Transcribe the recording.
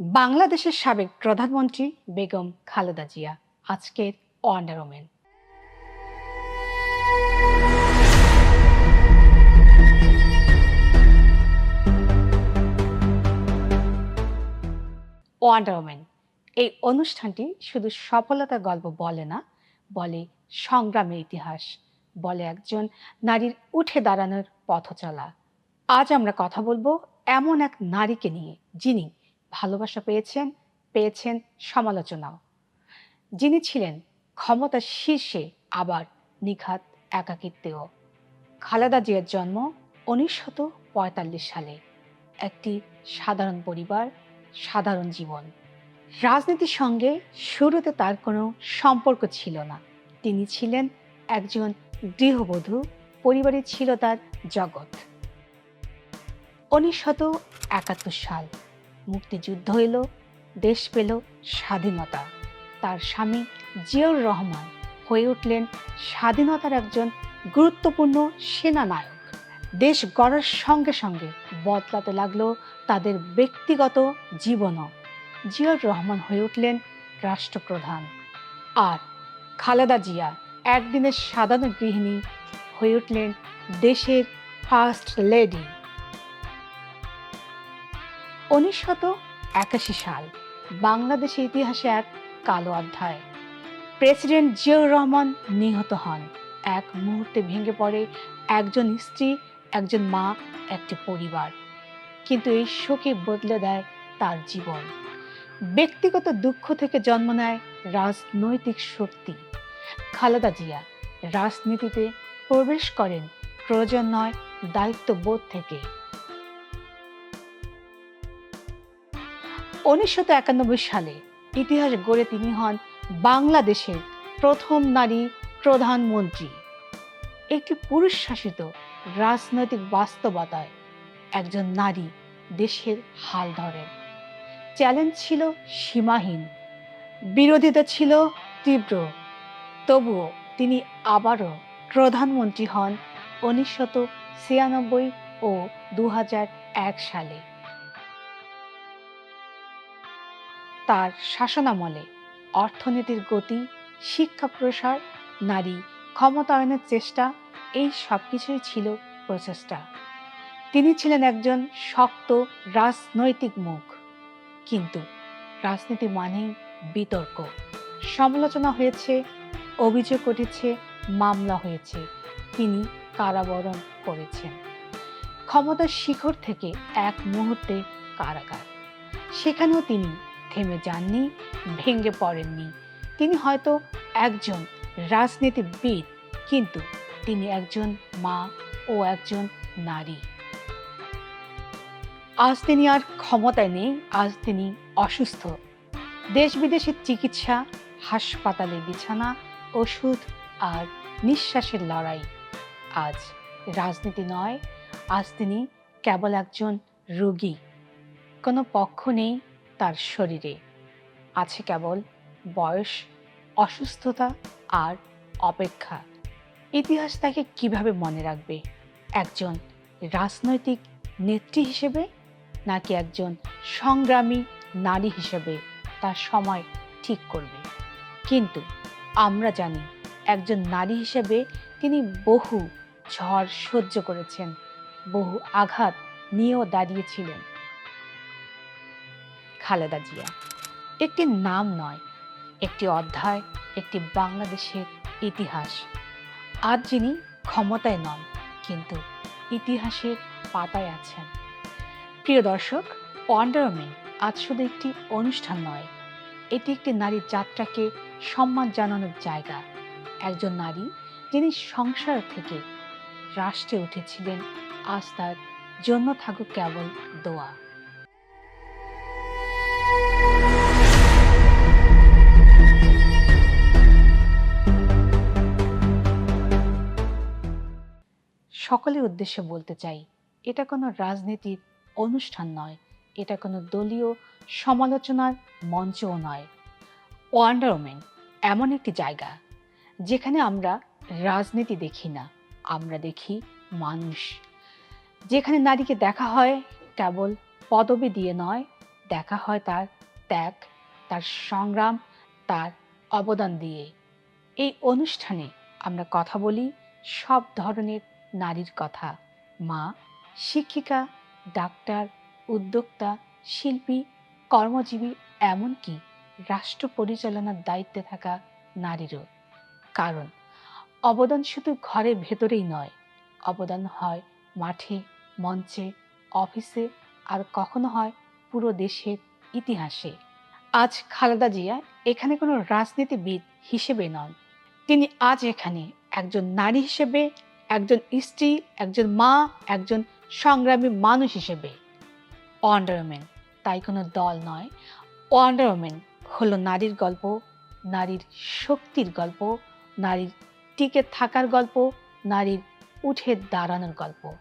বাংলাদেশের সাবেক প্রধানমন্ত্রী বেগম খালেদা জিয়া, আজকের ওয়ান্ডার ওমেন ওয়ান্ডার ওমেন এই অনুষ্ঠানটি শুধু সফলতার গল্প বলে না, বলে সংগ্রামের ইতিহাস, বলে একজন নারীর উঠে দাঁড়ানোর পথ চলা আজ আমরা কথা বলব এমন এক নারীকে নিয়ে, যিনি ভালোবাসা পেয়েছেন পেয়েছেন সমালোচনাও। যিনি ছিলেন ক্ষমতার শীর্ষে আবার নিখাত একাকিত্বেও। খালেদা জিয়ার জন্ম উনিশশত পঁয়তাল্লিশ সালে। একটি সাধারণ পরিবার, সাধারণ জীবন। রাজনীতির সঙ্গে শুরুতে তার কোনো সম্পর্ক ছিল না। তিনি ছিলেন একজন গৃহবধূ, পরিবারে ছিল তার জগৎ। উনিশশত একাত্তর সাল। মুক্তিযুদ্ধ এলো, দেশ পেল স্বাধীনতা। তার স্বামী জিয়াউর রহমান হয়ে উঠলেন স্বাধীনতার একজন গুরুত্বপূর্ণ সেনানায়ক। দেশ গড়ার সঙ্গে সঙ্গে বদলাতে লাগল তাদের ব্যক্তিগত জীবনও। জিয়াউর রহমান হয়ে উঠলেন রাষ্ট্রপ্রধান। আর খালেদা জিয়া, একদিনের সাধারণ গৃহিণী হয়ে উঠলেন দেশের ফার্স্ট লেডি। উনিশশত একাশি সাল বাংলাদেশের ইতিহাসে এক কালো অধ্যায়। প্রেসিডেন্ট জিয়াউর রহমান নিহত হন। এক মুহূর্তে ভেঙে পড়ে একজন স্ত্রী, একজন মা, একটি পরিবার। কিন্তু এই শোকে বদলে দেয় তার জীবন। ব্যক্তিগত দুঃখ থেকে জন্ম নেয় রাজনৈতিক শক্তি। খালেদা জিয়া রাজনীতিতে প্রবেশ করেন প্রয়োজন নয় দায়িত্ববোধ থেকে। উনিশশো একানব্বই সালে ইতিহাস গড়ে তিনি হন বাংলাদেশের প্রথম নারী প্রধানমন্ত্রী। একটি পুরুষ শাসিত রাজনৈতিক বাস্তবতায় একজন নারী দেশের হাল ধরেন। চ্যালেঞ্জ ছিল সীমাহীন, বিরোধিতা ছিল তীব্র, তবুও তিনি আবারও প্রধানমন্ত্রী হন উনিশশত ছিয়ানব্বই ও দু সালে। তার শাসনামলে অর্থনীতির গতি, শিক্ষা প্রসার, নারী ক্ষমতায়নের চেষ্টা, এই সব কিছুই ছিল প্রচেষ্টা। তিনি ছিলেন একজন শক্ত রাজনৈতিক মুখ। কিন্তু রাজনীতি মানেই বিতর্ক। সমালোচনা হয়েছে, অভিযোগ উঠেছে, মামলা হয়েছে। তিনি কারাবরণ করেছেন। ক্ষমতার শিখর থেকে এক মুহূর্তে কারাগার। সেখানেও তিনি থেমে যাননি ভেঙে পড়েননি। তিনি হয়তো একজন রাজনীতিবিদ, কিন্তু তিনি একজন মা ও একজন নারী। আজ তিনি আর ক্ষমতায় নেই, আজ তিনি অসুস্থ। দেশ বিদেশের চিকিৎসা, হাসপাতালে বিছানা, ওষুধ আর নিঃশ্বাসের লড়াই। আজ রাজনীতি নয়, আজ তিনি কেবল একজন রোগী। কোনো পক্ষ নেই তার শরীরে। আছে কেবল বয়স, অসুস্থতা আর অপেক্ষা। ইতিহাস তাকে কীভাবে মনে রাখবে? একজন রাজনৈতিক নেত্রী হিসেবে নাকি একজন সংগ্রামী নারী হিসেবে তার সময় ঠিক করবে? কিন্তু আমরা জানি একজন নারী হিসেবে তিনি বহু ঝড় সহ্য করেছেন, বহু আঘাত নিয়েও দাঁড়িয়েছিলেন। খালেদা জিয়া। একটি নাম নয়, একটি অধ্যায়, একটি বাংলাদেশের ইতিহাস। আজ যিনি ক্ষমতায় নন, কিন্তু ইতিহাসের পাতায় আছেন। প্রিয় দর্শক ওয়ান্ডারম্যান আজ শুধু একটি অনুষ্ঠান নয়, এটি একটি নারীর যাত্রাকে সম্মান জানানোর জায়গা। একজন নারী যিনি সংসার থেকে রাষ্ট্রে উঠেছিলেন, আজ তার জন্য থাকুক কেবল দোয়া। সকলের উদ্দেশ্যে বলতে চাই, এটা কোনো রাজনীতির অনুষ্ঠান নয়, এটা কোনো দলীয় সমালোচনার মঞ্চও নয়। ওয়ান্ডার এমন একটি জায়গা, যেখানে আমরা রাজনীতি দেখি না, আমরা দেখি মানুষ। যেখানে নারীকে দেখা হয় কেবল পদবি দিয়ে নয়, দেখা হয় তার ত্যাগ, তার সংগ্রাম, তার অবদান দিয়ে। এই অনুষ্ঠানে আমরা কথা বলি সব ধরনের নারীর কথা। মা, শিক্ষিকা, ডাক্তার, উদ্যোক্তা, শিল্পী, কর্মজীবী, এমনকি রাষ্ট্র পরিচালনার দায়িত্বে থাকা নারীরও। কারণ, অবদান শুধু ঘরের ভেতরেই নয়, অবদান হয় মাঠে, মঞ্চে, অফিসে, আর কখনো হয় পুরো দেশের ইতিহাসে। আজ খালেদা জিয়া এখানে কোনো রাজনীতিবিদ হিসেবে নন। তিনি আজ এখানে একজন নারী হিসেবে একজন স্ত্রী, একজন মা, একজন সংগ্রামী মানুষ হিসেবে। ওয়ান্ডার ওমেন তাই কোনো দল নয়। ওয়ান্ডার ওমেন হলো নারীর গল্প, নারীর শক্তির গল্প, নারীর টিকে থাকার গল্প, নারীর উঠে দাঁড়ানোর গল্প।